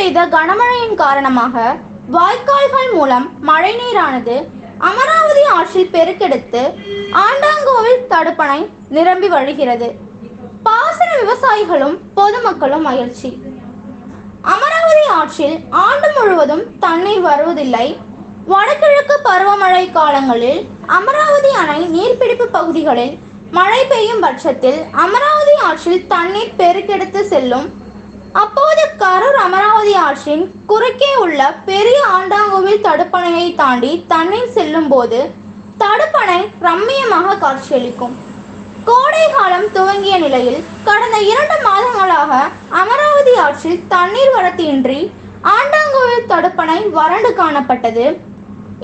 பெய்த கனமழையின் காரணமாக வாய்க்கால்கள் மூலம் மழைநீரானது அமராவதி ஆற்றில் பெருக்கெடுத்து ஆண்டாங்கோவில் தடுப்பணை நிரம்பி வழிகிறது. பாசன விவசாயிகளும் பொதுமக்களும் மகிழ்ச்சி. அமராவதி ஆற்றில் ஆண்டு முழுவதும் தண்ணீர் வருவதில்லை. வடகிழக்கு பருவமழை காலங்களில் அமராவதி அணை நீர்பிடிப்பு பகுதிகளில் மழை பெய்யும் பட்சத்தில் அமராவதி ஆற்றில் தண்ணீர் பெருக்கெடுத்து செல்லும் அப்போது கரூர் அமராவதி ஆற்றின் குறுக்கே உள்ள பெரிய ஆண்டாங்கோவில் தடுப்பணையை தாண்டி தண்ணீர் செல்லும் போது தடுப்பணை ரம்மியமாக காட்சியளிக்கும். கோடை காலம் துவங்கிய நிலையில் கடந்த இரண்டு மாதங்களாக அமராவதி ஆற்றில் தண்ணீர் வரத்தின்றி ஆண்டாங்கோவில் தடுப்பணை வறண்டு காணப்பட்டது.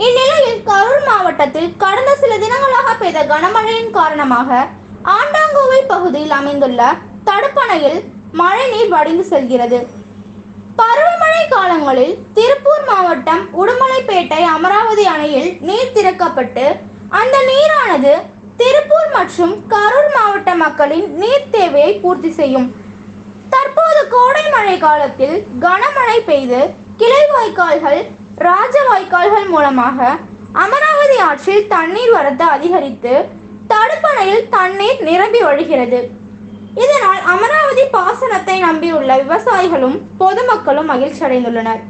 இந்நிலையில் கரூர் மாவட்டத்தில் கடந்த சில தினங்களாக பெய்த கனமழையின் காரணமாக ஆண்டாங்கோவில் பகுதியில் அமைந்துள்ள தடுப்பணையில் மழை நீர் வடிந்து செல்கிறது. பருவமழை காலங்களில் திருப்பூர் மாவட்டம் உடுமலைப்பேட்டை அமராவதி அணையில் நீர் திறக்கப்பட்டு அந்த நீரானது திருப்பூர் மற்றும் கரூர் மாவட்ட மக்களின் நீர் தேவையை பூர்த்தி செய்யும். தற்போது கோடை மழை காலத்தில் கனமழை பெய்து கிளை வாய்க்கால்கள் ராஜ வாய்க்கால்கள் மூலமாக அமராவதி ஆற்றில் தண்ணீர் வரத்து அதிகரித்து தடுப்பணையில் தண்ணீர் நிரம்பி வழிகிறது. இதனால் அமராவதி பாசனத்தை நம்பியுள்ள விவசாயிகளும் பொதுமக்களும் மகிழ்ச்சி அடைந்துள்ளனர்